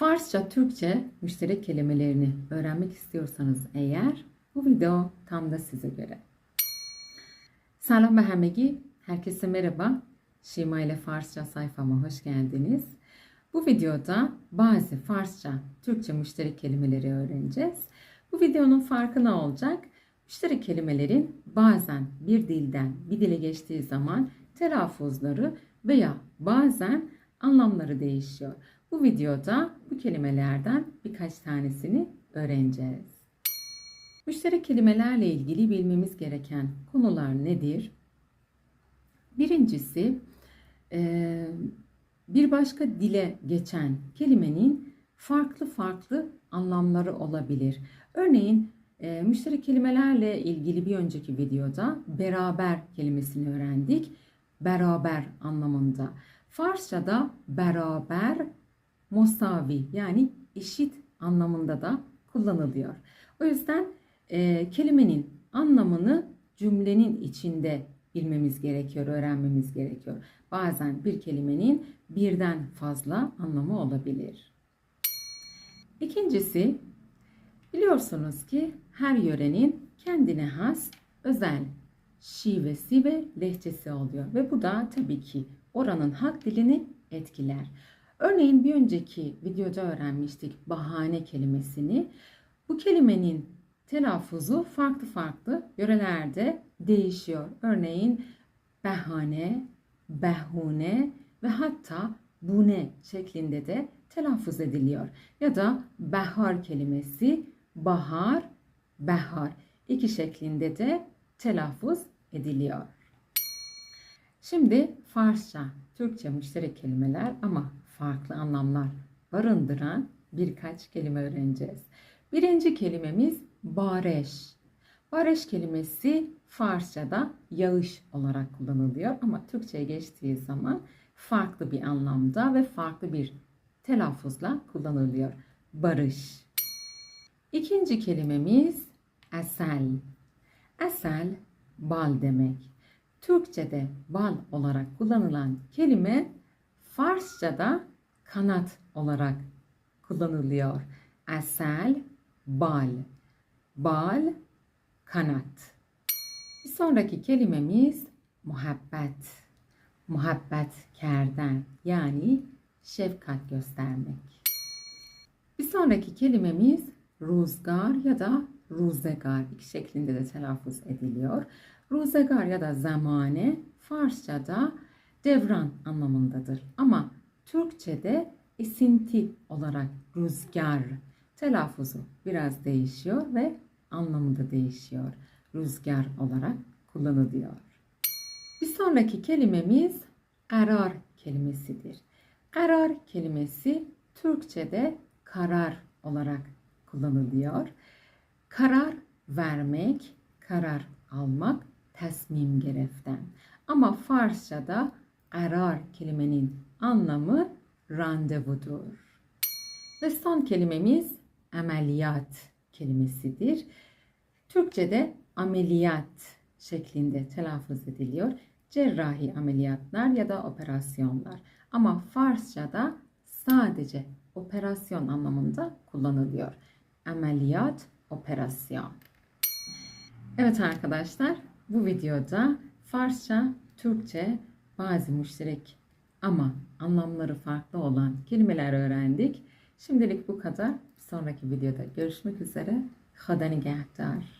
Farsça, Türkçe müşterek kelimelerini öğrenmek istiyorsanız eğer bu video tam da size göre. Selam ve hemegi, herkese merhaba. Şima ile Farsça sayfama hoş geldiniz. Bu videoda bazı Farsça, Türkçe müşterek kelimeleri öğreneceğiz. Bu videonun farkı ne olacak? Müşterek kelimelerin bazen bir dilden bir dile geçtiği zaman telaffuzları veya bazen anlamları değişiyor. Bu videoda bu kelimelerden birkaç tanesini öğreneceğiz. Müşterek kelimelerle ilgili bilmemiz gereken konular nedir? Birincisi eee, bir başka dile geçen kelimenin farklı farklı anlamları olabilir. Örneğin e, müşterek kelimelerle ilgili bir önceki videoda beraber kelimesini öğrendik. Beraber anlamında. Farsçada beraber musavi yani eşit anlamında da kullanılıyor. O yüzden e, kelimenin anlamını cümlenin içinde bilmemiz gerekiyor, öğrenmemiz gerekiyor. Bazen bir kelimenin birden fazla anlamı olabilir. İkincisi, biliyorsunuz ki her yörenin kendine has özel şivesi ve lehçesi oluyor ve bu da tabii ki oranın halk dilini etkiler. Örneğin bir önceki videoda öğrenmiştik bahane kelimesini. Bu kelimenin telaffuzu farklı farklı yörelerde değişiyor. Örneğin behane, behune ve hatta bune şeklinde de telaffuz ediliyor. Ya da behar kelimesi bahar, behar iki şeklinde de telaffuz ediliyor. Şimdi Farsça, Türkçe müşterek kelimeler ama farklı anlamlar barındıran birkaç kelime öğreneceğiz. Birinci kelimemiz bareş. Bareş kelimesi Farsçada yağış olarak kullanılıyor ama Türkçe'ye geçtiği zaman farklı bir anlamda ve farklı bir telaffuzla kullanılıyor. Barış. İkinci kelimemiz esel. Esel bal demek. Türkçe'de bal olarak kullanılan kelime Farsça'da kanat olarak kullanılıyor. Esel, bal. Bal, kanat. Bir sonraki kelimemiz muhabbet. Muhabbet kerden yani şefkat göstermek. Bir sonraki kelimemiz ruzgar ya da ruzegar iki şeklinde de telaffuz ediliyor. Ruzegar ya da zamane Farsçada devran anlamındadır. Ama Türkçe'de esinti olarak rüzgar telaffuzu biraz değişiyor ve anlamı da değişiyor. Rüzgar olarak kullanılıyor. Bir sonraki kelimemiz karar kelimesidir. Karar kelimesi Türkçe'de karar olarak kullanılıyor. Karar vermek, karar almak, tesmim gereften. Ama Farsça'da karar kelimenin anlamı randevudur. Ve son kelimemiz ameliyat kelimesidir. Türkçe'de ameliyat şeklinde telaffuz ediliyor. Cerrahi ameliyatlar ya da operasyonlar. Ama Farsça'da sadece operasyon anlamında kullanılıyor. Ameliyat, operasyon. Evet arkadaşlar, bu videoda Farsça, Türkçe bazı müşterek ama anlamları farklı olan kelimeler öğrendik. Şimdilik bu kadar. Sonraki videoda görüşmek üzere. Hada nigehtar.